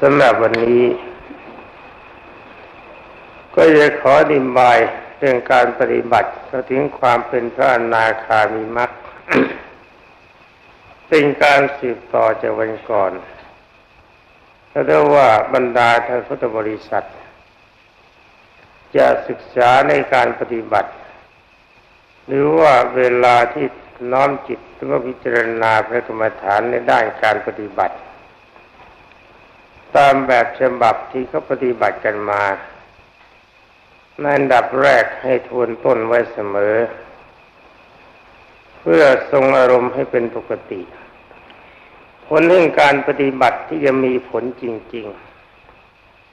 สำหรับวันนี้ ก็จะขออธิบายเรื่องการปฏิบัติก็ถึงความเป็นพระอนาคามีมรรคเป็นการสืบต่อจากวันก่อนก็เรียกว่าบรรดาท่านพุทธบริษัท จะศึกษาในการปฏิบัติ หรือว่าเวลาที่น้อมจิตหรือว่าพิจารณาพระกรรมฐานในด้านการปฏิบัติ ตามแบบฉบับที่เขาปฏิบัติกันมาในอันดับแรกให้ทวนต้นไว้เสมอ เพื่อทรงอารมณ์ให้เป็นปกติ ผลเรื่องการปฏิบัติที่จะมีผลจริง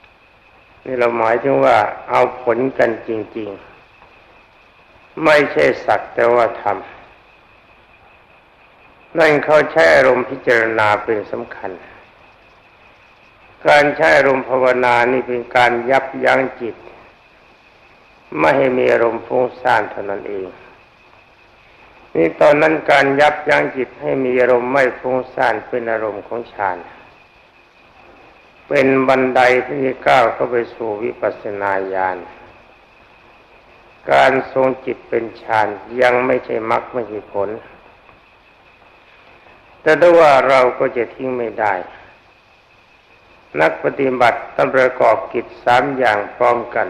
ๆ นี่เราหมายถึงว่าเอาผลกันจริง ๆ ไม่ใช่สักแต่ว่าทำนั่นเขาใช้อารมณ์พิจารณาเป็นสำคัญ การใช้อารมณ์ภาวนานี่เป็นการยับยั้งจิต ไม่ให้มีอารมณ์ฟุ้งซ่านเท่านั้นเองนี่ตอนนั้นการยับยั้งจิตให้มีอารมณ์ไม่ฟุ้งซ่านเป็นอารมณ์ของฌานเป็นบันไดที่ก้าวเข้าไปสู่วิปัสสนาญาณการทรงจิตเป็นฌานยังไม่ใช่มรรคไม่ใช่ผล แต่ถ้าว่าเราก็จะทิ้งไม่ได้ นักปฏิบัติต้องประกอบกิจสามอย่างพร้อมกัน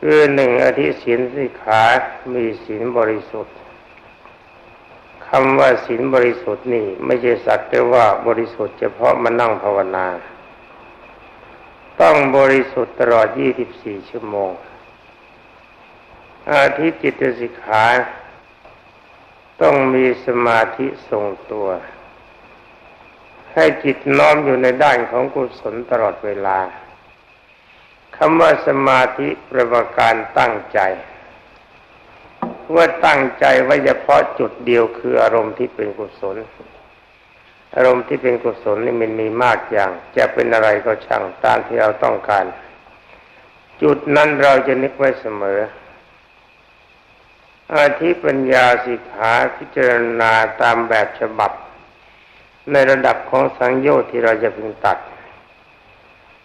คือหนึ่งอธิศีลสิกขามีศีลบริสุทธิ์คำว่าศีลบริสุทธิ์นี่ไม่ใช่สักแต่ว่าบริสุทธิ์เฉพาะมานั่งภาวนา ต้องบริสุทธิ์ตลอด 24 ชั่วโมง อาทิจิตสิกขา ต้องมีสมาธิทรงตัว ให้จิตน้อมอยู่ในด้านของกุศลตลอดเวลาคำว่าสมาธิประประการตั้งใจว่าตั้งใจไว้เฉพาะจุดเดียวคืออารมณ์ที่เป็นกุศล อารมณ์ที่เป็นกุศลนี่มันมีมากอย่าง จะเป็นอะไรก็ช่างตามที่เราต้องการ จุดนั้นเราจะนึกไว้เสมอ อาทิปัญญาสิกขาพิจารณาตามแบบฉบับ ในระดับของสังโยชน์ที่เราจะพึงตัด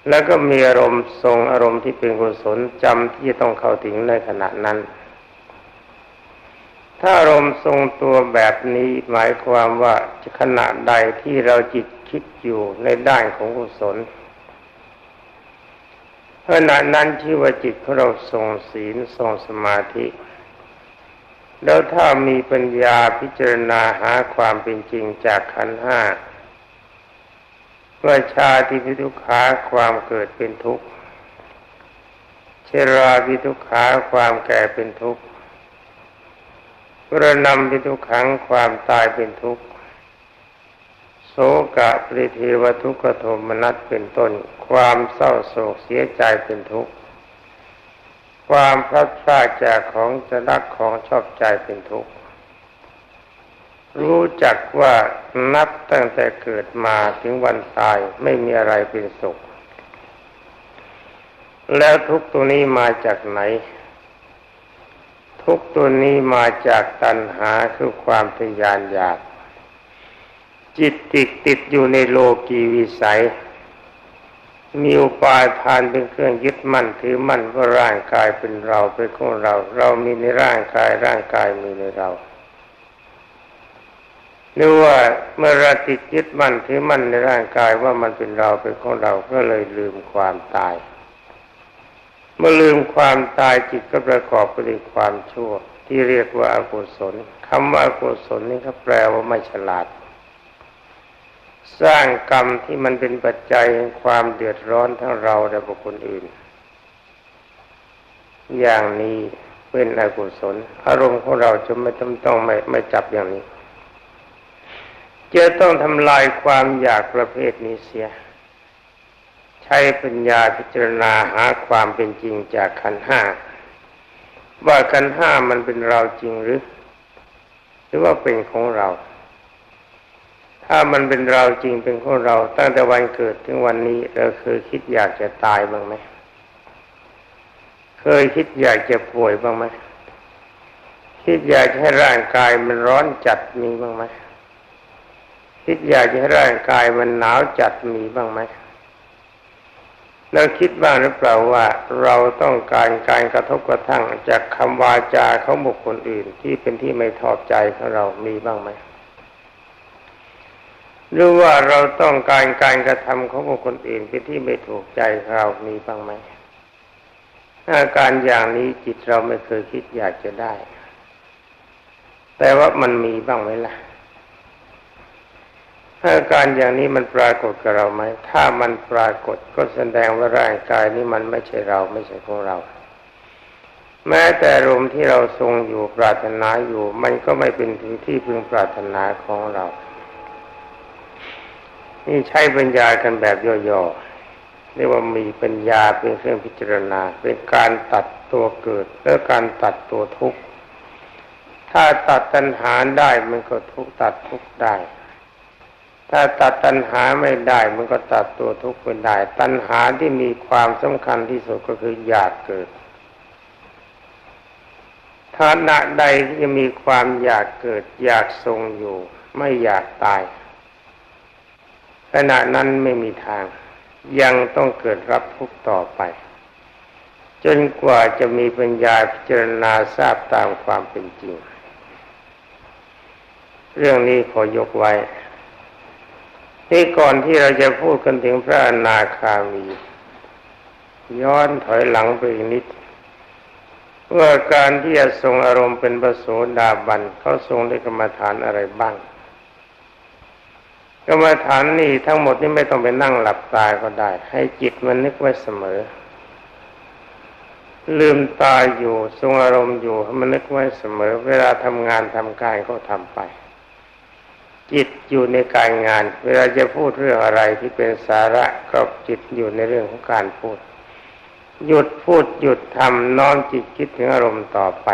แล้วก็มีอารมณ์ทรงอารมณ์ที่เป็นกุศลจำที่จะต้องเข้าถึงในขณะนั้น ถ้าอารมณ์ทรงตัวแบบนี้หมายความว่าขณะใดที่เราจิตคิดอยู่ในด้านของกุศลขณะนั้นชื่ว่าจิตของเราทรงศีลทรงสมาธิ แล้วถ้ามีปัญญาพิจารณาหาความเป็นจริงจากขันห้าว่าชาติพิทุขาความเกิดเป็นทุกข์เชราพิทุขาความแก่เป็นทุกข์กระนำพิทุขังความตายเป็นทุกข์โศกะปริเทวทุกขโทมนัสเป็นต้น ความเศร้าโศกเสียใจเป็นทุกข์ ความพลัดพรากจากของจะรักของชอบใจเป็นทุกข์ รู้จักว่านับตั้งแต่เกิดมาถึงวันตายไม่มีอะไรเป็นสุข แล้วทุกตัวนี้มาจากไหน ทุกตัวนี้มาจากตัณหาคือความทยานอยาก จิตติดติดอยู่ในโลกีวิสัย มีอุปาทานเป็นเครื่องยึดมั่นถือมั่นว่าร่างกายเป็นเราเป็นของเรา เรามีในร่างกายร่างกายมีในเราหรือว่าเมื่อเราติดยึดมั่นถือมั่นในร่างกายว่ามันเป็นเราเป็นของเราก็เลยลืมความตาย เมื่อลืมความตายจิตก็ประกอบไปด้วยความชั่ว ที่เรียกว่าอากุศลคำว่าอากุศลนี่เขาแปลว่าไม่ฉลาด สร้างกรรมที่มันเป็นปัจจัยแห่งความเดือดร้อนทั้งเราและบุคคลอื่น อย่างนี้เป็นอกุศล อารมณ์ของเราจะไม่ต้องต้องไม่ไม่จับอย่างนี้ จะต้องทำลายความอยากประเภทนี้เสีย ใช้ปัญญาพิจารณาหาความเป็นจริงจากขันห้าว่าขันห้ามันเป็นเราจริงหรือ หรือว่าเป็นของเรา ถ้ามันเป็นเราจริงเป็นของเรา ตั้งแต่วันเกิดถึงวันนี้เราเคยคิดอยากจะตายบ้างไหมเคยคิดอยากจะป่วยบ้างไหมคิดอยากให้ร่างกายมันร้อนจัดมีบ้างไหมคิดอยากจะให้ร่างกายมันหนาวจัดมีบ้างไหมแล้วคิดบ้างหรือเปล่าว่าเราต้องการการกระทบกระทั่งจากคำวาจาเของบุคคลอื่นที่เป็นที่ไม่ทอบใจของเรามีบ้างไหม หรือว่าเราต้องการการกระทำของบุคคลอื่นเป็นที่ไม่ถูกใจเรามีบ้างไหมอาการอย่างนี้จิตเราไม่เคยคิดอยากจะได้ แต่ว่ามันมีบ้างไหมล่ะอาการอย่างนี้มันปรากฏกับเราไหม ถ้ามันปรากฏก็แสดงว่าร่างกายนี้มันไม่ใช่เราไม่ใช่ของเรา แม้แต่ลมที่เราทรงอยู่ปรารถนาอยู่ มันก็ไม่เป็นถึงที่พึงปรารถนาของเรา นี่ใช้ปัญญากันแบบย่อๆเรียกว่ามีปัญญาเป็นเครื่องพิจารณา เป็นการตัดตัวเกิด และการตัดตัวทุกข์ถ้าตัดตัณหาได้มันก็ทุกตัดทุกได้ ถ้าตัดตัณหาไม่ได้มันก็ตัดตัวทุกข์ไม่ได้ ตัณหาที่มีความสำคัญที่สุดก็คืออยากเกิดฐานะใดที่มีความอยากเกิดอยากทรงอยู่ ไม่อยากตาย ขณะนั้นไม่มีทาง ยังต้องเกิดรับทุกข์ต่อไป จนกว่าจะมีปัญญาพิจารณาทราบตามความเป็นจริง เรื่องนี้ขอยกไว้ นี่ก่อนที่เราจะพูดกันถึงพระอนาคามี ย้อนถอยหลังไปอีกนิดว่าการที่จะทรงอารมณ์เป็นประโสดาบันเขาทรงได้กรรมฐานอะไรบ้าง กรรมฐานนี่ทั้งหมดนี่ไม่ต้องไปนั่งหลับตาก็ได้ ให้จิตมันนึกไว้เสมอ ลืมตาอยู่ทรงอารมณ์อยู่มันนึกไว้เสมอ เวลาทำงานทำการก็ทำไป จิตอยู่ในการงาน เวลาจะพูดเรื่องอะไรที่เป็นสาระก็จิตอยู่ในเรื่องของการพูด หยุดพูดหยุดทำน้อมจิตคิดถึงอารมณ์ต่อไป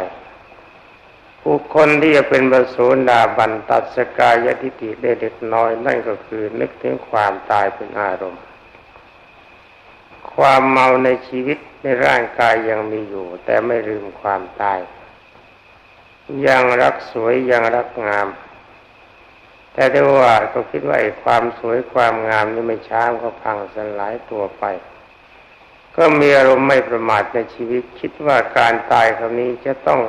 ผู้คนที่จะเป็นบรสูดาบันตัดสกายทิฏฐิได้เล็กน้อย นั่นก็คือนึกถึงความตายเป็นอารมณ์ ความเมาในชีวิตในร่างกายยังมีอยู่ แต่ไม่ลืมความตาย ยังรักสวยยังรักงาม แต่ได้ว่าก็คิดว่าไอ้ความสวยความงามนี่ไม่ช้าก็พังสลายตัวไปก็มีอารมณ์ไม่ประมาทในชีวิต คิดว่าการตายคำนี้จะต้อง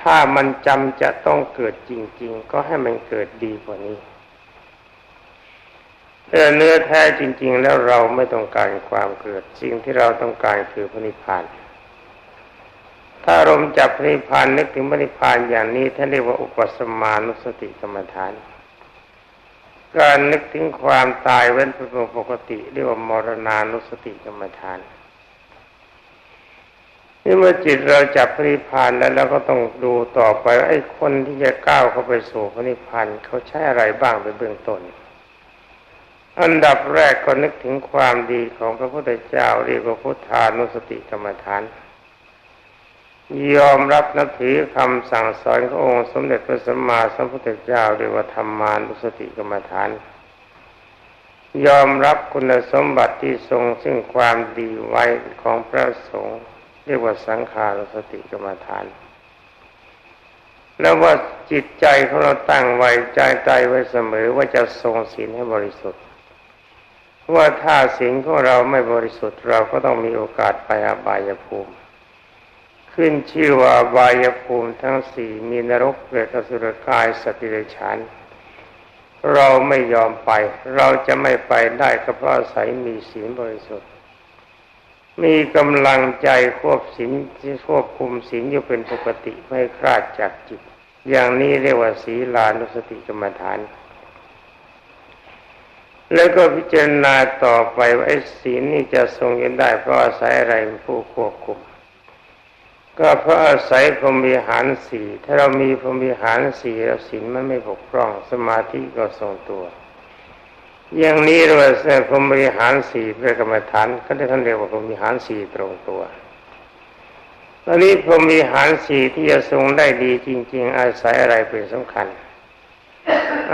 ถ้ามันจำจะต้องเกิดจริง ๆ ก็ให้มันเกิดดีกว่านี้แต่เนื้อแท้จริง ๆ แล้วเราไม่ต้องการความเกิดสิ่งที่เราต้องการคือพระนิพพาน ถ้าอารมณ์จับพระนิพพานนึกถึงพระนิพพานอย่างนี้ท่านเรียกว่าอุปสมานุสติกรรมฐาน การนึกถึงความตายเว้นเป็นปกติ เรียกว่ามรณานุสติกรรมฐาน นี่เมื่อจิตเราจับพระนิพพานแล้วเราก็ต้องดูต่อไปว่าไอ้คนที่จะก้าวเข้าไปสู่พระนิพพานเขาใช้อะไรบ้างเป็นเบื้องต้น อันดับแรกก็นึกถึงความดีของพระพุทธเจ้าเรียกว่าพุทธานุสติกรรมฐานยอมรับนับถือคำสั่งสอนขององค์สมเด็จพระสัมมาสัมพุทธเจ้าเรียกว่าธรรมานุสติกรรมฐาน ยอมรับคุณสมบัติที่ทรงซึ่งความดีไว้ของพระสงฆ์ เรียกว่าสังขารสติกรรมฐาน แล้วว่าจิตใจของเราตั้งไว้ใจใจไว้เสมอว่าจะทรงศีลให้บริสุทธิ์ว่าถ้าศีลของเราไม่บริสุทธิ์เราก็ต้องมีโอกาสไปอบายภูมิ ขึ้นชื่อว่าบายภูมิทั้งสี่มีนรกเปรตอสุรกายสติเดชานเราไม่ยอมไป เราจะไม่ไปได้ก็เพราะอาศัยมีศีลบริสุทธิ์ มีกำลังใจควบศีลที่ควบคุมศีลอยู่เป็นปกติไม่คลาดจากจิต อย่างนี้เรียกว่าศีลานุสติกรรมฐาน แล้วก็พิจารณาต่อไปว่าไอ้ศีลนี่จะทรงยังได้เพราะอาศัยอะไรผู้ควบคุม ก็เพราะอาศัยพรหมีหารสี่ถ้าเรามีพรหมีหารสี่แล้วศีลมันไม่บกพร่องสมาธิก็ทรงตัว อย่างนี้เราเรียกพรหมีหารสี่เป็นกรรมฐานก็ได้ท่านเรียกว่าพรหมีหารสี่ตรงตัวตอนนี้พรหมีหารสี่ที่จะทรงได้ดีจริง ๆ อาศัยอะไรเป็นสำคัญ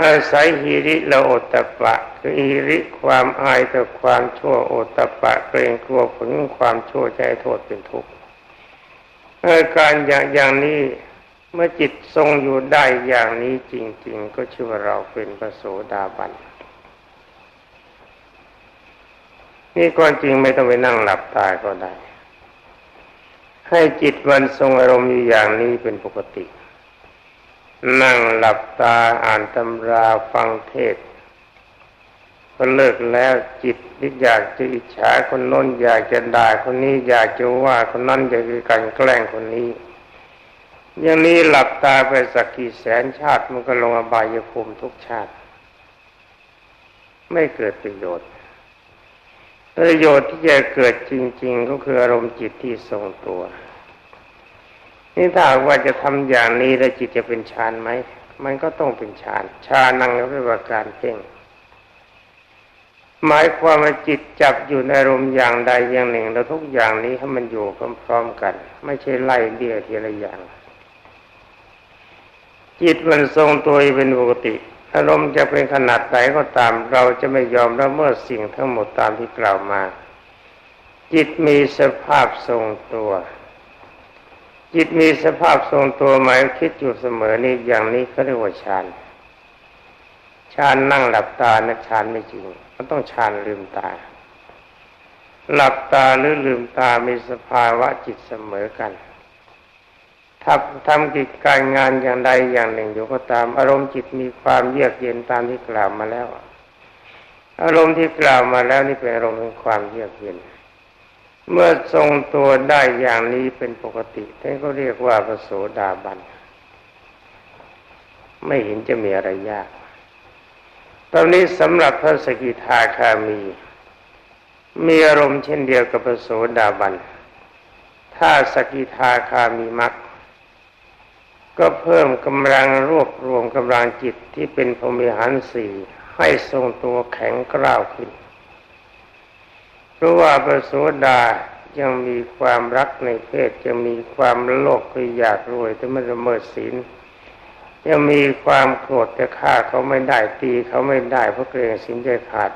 อาศัยฮิริละโอตปะ คือฮิริความอายต่อความชั่วโอตปะเกรงกลัวผลความชั่วใจโทษเป็นทุกข์อาการอย่างอย่างนี้เมื่อจิตทรงอยู่ได้อย่างนี้จริง ๆ ก็ชื่อว่าเราเป็นพระโสดาบัน นี่ความจริงไม่ต้องไปนั่งหลับตาก็ได้ ให้จิตวันทรงอารมณ์อยู่อย่างนี้เป็นปกติ นั่งหลับตาอ่านตำราฟังเทศพอเลิกแล้วจิตนิอยากจะอิจฉาคนน้นอยากจะด่าคนนี้อยากจะว่าคนนั้นอยากจะกันแกล้งคนนี้ อย่างนี้หลับตาไปสักกี่แสนชาติมันก็ลงอบายภูมิทุกชาติ ไม่เกิดประโยชน์ ประโยชน์ที่จะเกิดจริง ๆ ก็คืออารมณ์จิตที่ทรงตัว นี่ถ้าว่าจะทำอย่างนี้แล้วจิตจะเป็นฌานไหม มันก็ต้องเป็นฌานฌานังก็เป็นว่าการเพ่งหมายความว่าจิตจับอยู่ในอารมณ์อย่างใดอย่างหนึ่ง แล้วทุกอย่างนี้ให้มันอยู่พร้อมๆกัน ไม่ใช่ไล่เลี่ยทีละอย่าง จิตมันทรงตัวเป็นปกติ อารมณ์จะเป็นขนาดไหนก็ตาม เราจะไม่ยอมละเมิดสิ่งทั้งหมดตามที่กล่าวมา จิตมีสภาพทรงตัว จิตมีสภาพทรงตัวหมายคิดอยู่เสมอนี่อย่างนี้เขาเรียกว่าฌานฌานนั่งหลับตานะฌานไม่จริงมันต้องฌานลืมตา หลับตาหรือลืมตามีสภาวะจิตเสมอกัน ถ้าทำกิจการงานอย่างใดอย่างหนึ่งอยู่ก็ตาม อารมณ์จิตมีความเยือกเย็นตามที่กล่าวมาแล้ว อารมณ์ที่กล่าวมาแล้วนี่เป็นอารมณ์ของความเยือกเย็น เมื่อทรงตัวได้อย่างนี้เป็นปกติท่านก็เรียกว่าพระโสดาบัน ไม่เห็นจะมีอะไรยาก ตอนนี้สำหรับพระสกิทาคามี มีอารมณ์เช่นเดียวกับพระโสดาบัน ถ้าสกิทาคามีมัก ก็เพิ่มกำลังรวบรวมกำลังจิตที่เป็นพรมิหารสี่ให้ทรงตัวแข็งกร้าวขึ้น เพราะว่าพระโสดายังมีความรักในเพศยังมีความโลภคืออยากรวยแต่ไม่ละเมิดศีลยังมีความโกรธแต่ฆ่าเขาไม่ได้ตีเขาไม่ได้เพราะเกรงสินใจขาด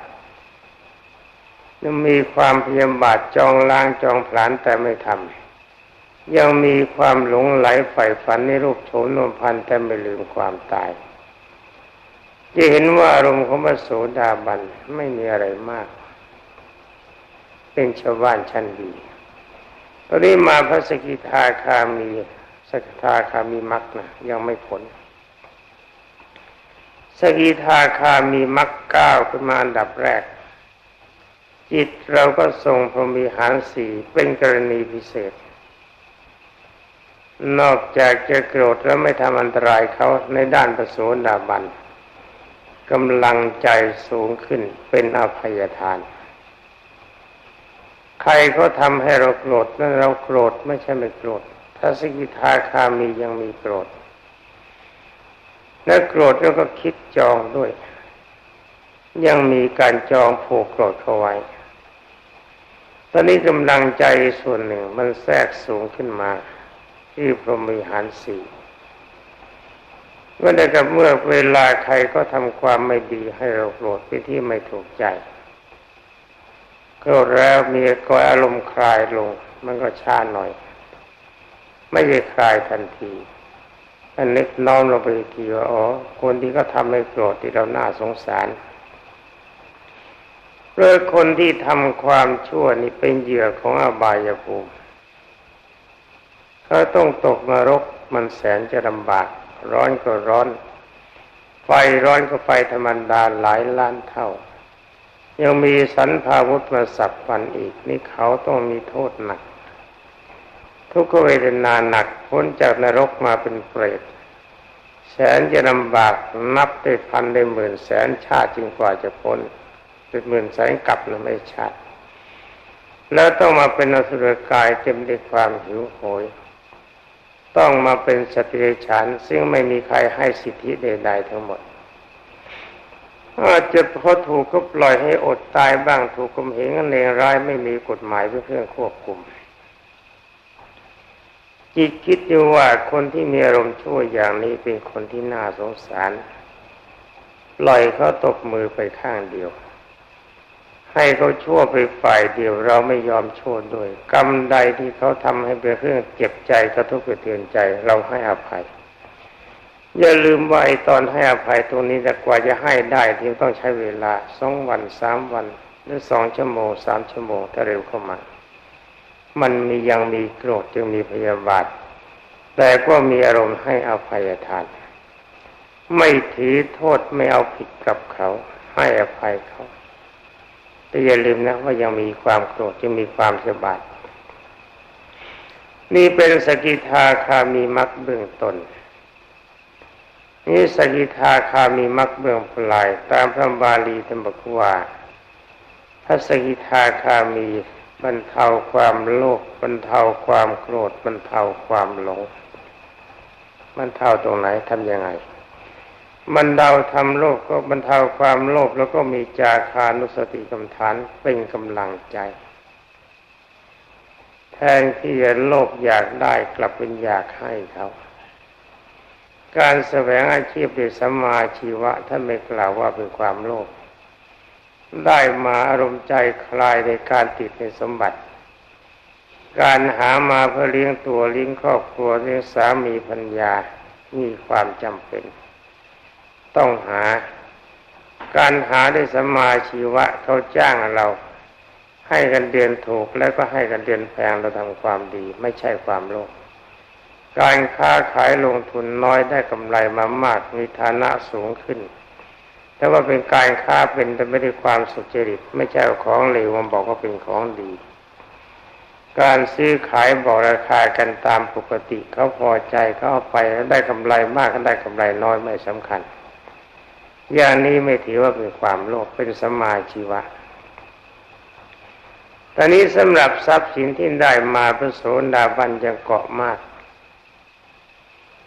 ยังมีความพยาบาทจองล้างจองผลานแต่ไม่ทำ ยังมีความหลงไหลใฝ่ฝันในรูปโฉมนมพันแต่ไม่ลืมความตาย จะเห็นว่าอารมณ์ของพระโสดาบันไม่มีอะไรมาก เป็นชาวบ้านชั้นดีตอนนี้มาพระสกิทาคามีสกิทาคามีมักนะยังไม่ผล สกิทาคามีมรรคเก้าขึ้นมาอันดับแรก จิตเราก็ทรงพรมีหารสี่เป็นกรณีพิเศษ นอกจากจะโกรธแล้วไม่ทำอันตรายเขาในด้านประโสดาบันกำลังใจสูงขึ้นเป็นอภัยทาน ใครเขาทำให้เราโกรธนั่นเราโกรธไม่ใช่ไม่โกรธถ้าสกิทาคามียังมีโกรธ และโกรธแล้วก็คิดจองด้วย ยังมีการจองผูกโกรธเข้าไว้ตอนนี้กำลังใจส่วนหนึ่งมันแทรกสูงขึ้นมา ที่พรหมิหารสี่เมื่อใดกับเมื่อเวลาใครก็ทำความไม่ดีให้เราโกรธไปที่ไม่ถูกใจโกรธแล้วมีก็อารมณ์คลายลง มันก็ช้าหน่อย ไม่ได้คลายทันทีอันนึกน้อมลงไปทีว่าอ๋อคนที่ก็ทำให้โกรธที่เราหน้าสงสารเพราะคนที่ทำความชั่วนี่เป็นเหยื่อของอบายภูมิ เขาต้องตกนรกมันแสนจะลำบาก ร้อนก็ร้อน ไฟร้อนก็ไฟธรรมดาหลายล้านเท่า ยังมีสันพาวุธมาสับฟันอีก นี่เขาต้องมีโทษหนัก ทุกขเวทนาหนักพ้นจากนรกมาเป็นเปรตแสนจะลำบากนับได้พันได้หมื่นแสนชาติจึงกว่าจะพ้นเป็นหมื่นแสนกลับนะไม่ชาติแล้วต้องมาเป็นอสุรกายเต็มด้วยความหิวโหย ต้องมาเป็นสติเดชานซึ่งไม่มีใครให้สิทธิใดๆทั้งหมด อาจจะพอถูกก็ปล่อยให้อดตายบ้างถูกกมเหงในร้ายไม่มีกฎหมายเพื่อเครื่องควบคุม จิตคิดอยู่ว่าคนที่มีอารมณ์ชั่วอย่างนี้เป็นคนที่น่าสงสาร ปล่อยเขาตกมือไปข้างเดียว ให้เขาชั่วไปฝ่ายเดียวเราไม่ยอมชั่วด้วย กรรมใดที่เขาทำให้เป็นเรื่องเจ็บใจกระทบกระเทือนใจ เราให้อภัย อย่าลืมว่าไอ้ตอนให้อภัยตรงนี้แต่กว่าจะให้ได้ที่ต้องใช้เวลาสองวันสามวัน หรือสองชั่วโมงสามชั่วโมงถ้าเร็วเข้ามามันมียังมีโกรธยังมีพยาบาท แต่ก็มีอารมณ์ให้อภัยทาน ไม่ถือโทษไม่เอาผิดกับเขา ให้อภัยเขา แต่อย่าลืมนะว่ายังมีความโกรธยังมีความพยบาทนี่เป็นสกิทาคามีมักเบื้องตนนี่สกิทาคามีมักเบื้องปลาย ตามพระบาลีธรรมบกว่าถ้าสกิทาคามีบรรเทาความโลภบรรเทาความโกรธบรรเทาความหลงบรรเทาตรงไหนทำยังไง บรรเทาทำโลภก็บรรเทาความโลภแล้วก็มีจาคานุสติกรรมฐานเป็นกำลังใจ แทนที่จะโลภอยากได้กลับเป็นอยากให้เขาการแสวงอาชีพด้วยสัมมาชีวะท่านไม่กล่าวว่าเป็นความโลภได้มาอารมณ์ใจคลายในการติดในสมบัติ การหามาเพื่อเลี้ยงตัวเลี้ยงครอบครัวเลี้ยงสามีพัญญามีความจำเป็น ต้องหา การหาด้วยสมมาชีวะเขาจ้างเรา ให้กันเดือนถูกแล้วก็ให้กันเดือนแพงเราทำความดี ไม่ใช่ความโลภการค้าขายลงทุนน้อยได้กำไรมามากมีฐานะสูงขึ้น แต่ว่าเป็นการค้าเป็นแต่ไม่ได้ความสุจริต ไม่ใช่ของเหลวมันบอกว่าเป็นของดี การซื้อขายบอกราคากันตามปกติเขาพอใจเขาเอาไปแล้วได้กำไรมากก็ได้กำไรน้อยไม่สำคัญ อย่างนี้ไม่ถือว่าเป็นความโลภเป็นสมาชีวะ ตอนนี้สำหรับทรัพย์สินที่ได้มาพระโสดาบันยังเกาะมาก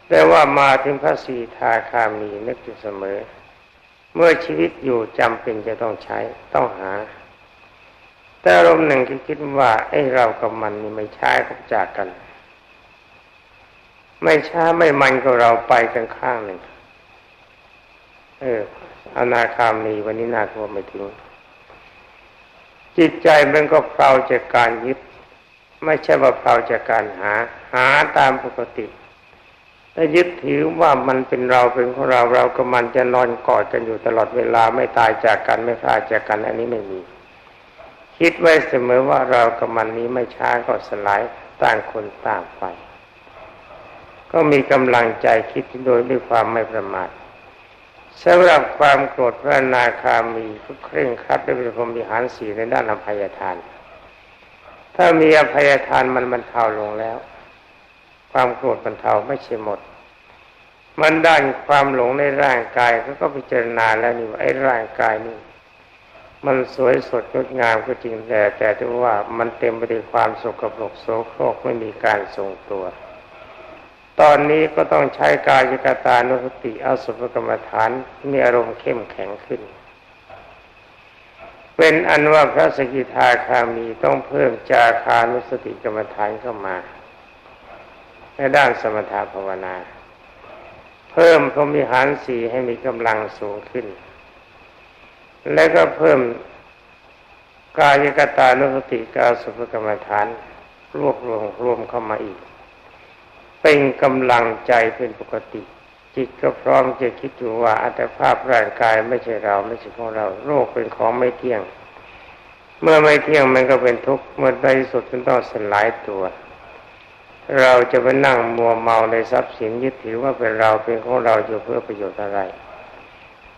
แต่ว่ามาถึงพระสีทาคามีนึกอยู่เสมอ เมื่อชีวิตอยู่จำเป็นจะต้องใช้ต้องหา แต่อารมณ์หนึ่งคิดว่าไอ้เรากับมันนี่ไม่ใช่กับจากกัน ไม่ช้าไม่มันก็เราไปกันข้างหนึ่ง เอออนาคามีวันนี้น่ากลัวไม่ถึง จิตใจมันก็เพลาจากการยึดไม่ใช่ว่าเพลาจากการหา หาตามปกติถ้ายึดถือว่ามันเป็นเราเป็นของเราเรากับมันจะนอนกอดกันอยู่ตลอดเวลาไม่ตายจากกันไม่พลาดจากกันอันนี้ไม่มี คิดไว้เสมอว่าเรากับมันนี้ไม่ช้าก็สลายต่างคนต่างไป ก็มีกำลังใจคิดโดยด้วยความไม่ประมาท สำหรับความโกรธพระนาคามีก็เคร่งครัดด้วยพรหมิหารสีในด้านอภัยทาน ถ้ามีอภัยทานมันบรรเทาลงแล้ว ความโกรธบรรเทาไม่ใช่หมด มันด้านความหลงในร่างกายเขาก็พิจารณาแล้วนี่ว่าไอ้ร่างกายนี่มันสวยสดงดงามก็จริงแต่แต่ที่ว่ามันเต็มไปด้วยความสกปรกโสโครกไม่มีการทรงตัว ตอนนี้ก็ต้องใช้กายกตานุสติอาสุภกรรมฐานมีอารมณ์เข้มแข็งขึ้น เป็นอันว่าพระสกิทาคามีต้องเพิ่มจาคานุสติกรรมฐานเข้ามา ในด้านสมถะภาวนา เพิ่มพรมิหารสีให้มีกำลังสูงขึ้น และก็เพิ่มกายกตานุสติกาสุภกรรมฐานรวบรวมรวมเข้ามาอีก เป็นกำลังใจเป็นปกติ จิตก็พร้อมจะคิดอยู่ว่าอัตภาพร่างกายไม่ใช่เราไม่ใช่ของเรา โรคเป็นของไม่เที่ยง เมื่อไม่เที่ยงมันก็เป็นทุกข์เมื่อในสุดมันต้องสลายตัว เราจะไปนั่งมัวเมาในทรัพย์สินยึดถือว่าเป็นเราเป็นของเราอยู่เพื่อประโยชน์อะไร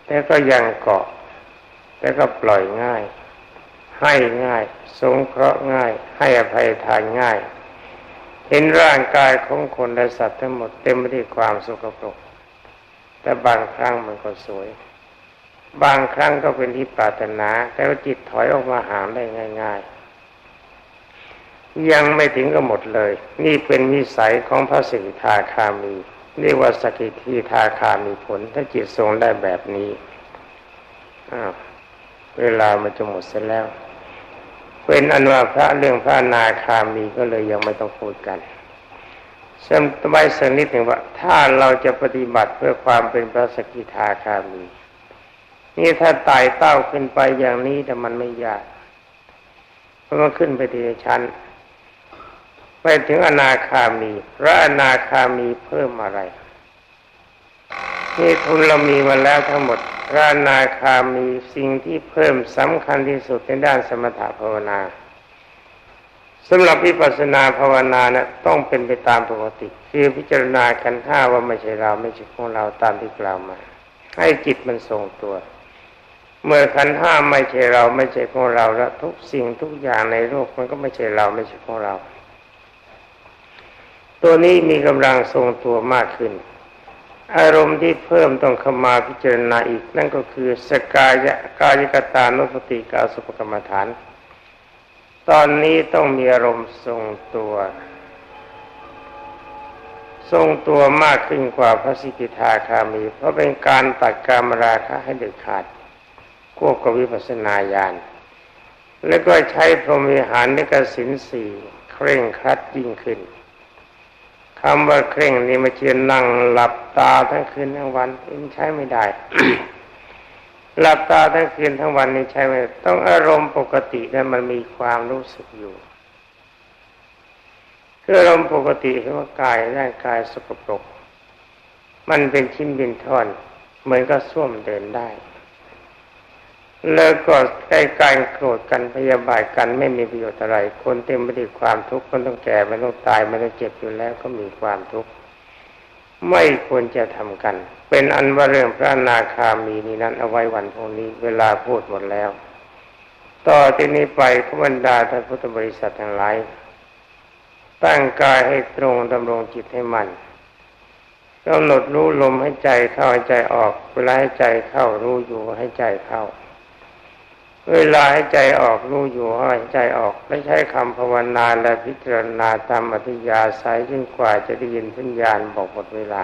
แต่ก็ยังเกาะแต่ก็ปล่อยง่าย ให้ง่าย สงเคราะห์ง่าย ให้อภัยทานง่าย เห็นร่างกายของคนและสัตว์ทั้งหมดเต็มไปด้วยความสกปรก แต่บางครั้งมันก็สวย บางครั้งก็เป็นที่ปรารถนา แต่ว่าจิตถอยออกมาหาได้ง่าย ๆ ยังไม่ถึงก็หมดเลย นี่เป็นวิสัยของพระสิทธาคามีเรียกว่าสกิทีทาคามีผล ถ้าจิตทรงได้แบบนี้อ้าวเวลามันจะหมดเสร็จแล้ว เป็นอันว่าพระเรื่องพระนาคามีก็เลยยังไม่ต้องพูดกันเสริมไว้สักนิดหนึ่งว่า ถ้าเราจะปฏิบัติเพื่อความเป็นพระสกิทาคามี นี่ถ้าไต่เต้าขึ้นไปอย่างนี้แต่มันไม่ยากเพราะมันขึ้นไปทีละชั้นไปถึงอนาคามี พระอนาคามีเพิ่มอะไรนี่ทุนเรามีมาแล้วทั้งหมด พระนาคามีสิ่งที่เพิ่มสำคัญที่สุดในด้านสมถะภาวนาสำหรับวิปัสสนาภาวนานะต้องเป็นไปตามปกติ คือพิจารณาขันธ์ห้าว่าไม่ใช่เราไม่ใช่ของเราตามที่กล่าวมา ให้จิตมันทรงตัว เมื่อขันธ์ห้าไม่ใช่เราไม่ใช่ของเราแล้วทุกสิ่งทุกอย่างในโลกมันก็ไม่ใช่เราไม่ใช่ของเรา ตัวนี้มีกำลังทรงตัวมากขึ้น อารมณ์ที่เพิ่มต้องเข้ามาพิจารณาอีก นั่นก็คือสกายะกายกตานุสติกาสุปกรรมฐาน ตอนนี้ต้องมีอารมณ์ทรงตัว ทรงตัวมากขึ้นกว่าพระสิกิทาคามี เพราะเป็นการตัดการมราคะให้เด็ดขาดควบกับวิปัสสนาญาณแล้วก็ใช้พรหมิหารในกสินสี่เคร่งครัดยิ่งขึ้น คำว่าเคร่งนี่มาเชียนนั่งหลับตาทั้งคืนทั้งวันมันใช้ไม่ได้หลับตาทั้งคืนทั้งวันนี่ใช้ไม่ได้ต้องอารมณ์ปกตินั้นมันมีความรู้สึกอยู่คืออารมณ์ปกติเห็นว่ากายร่างกายสกปรก มันเป็นชิ้นเป็นท่อน เหมือนกับส้วมเดินได้ แล้วก็ใกล้การโกรธกันพยาบาทกันไม่มีประโยชน์อะไร คนเต็มไปด้วยความทุกข์คนต้องแก่มันต้องตายมันต้องเจ็บอยู่แล้วก็มีความทุกข์ไม่ควรจะทำกัน เป็นอันว่าเรื่องพระนาคามีนี้นั้นเอาไว้วันพรุ่งนี้เวลาพูดหมดแล้ว ต่อที่นี้ไปขบรรดาท่านพุทธบริษัททั้งหลายตั้งกายให้ตรงดำรงจิตให้มันกำหนดรู้ลมให้ใจเข้าให้ใจออก เวลาให้ใจเข้ารู้อยู่ให้ใจเข้า เวลาให้ใจออกรู้อยู่ให้ใจออก และใช้คำภาวนาและพิจารณาตามอธิยาศัยจนกว่าจะได้ยินสัญญาณบอกหมดเวลา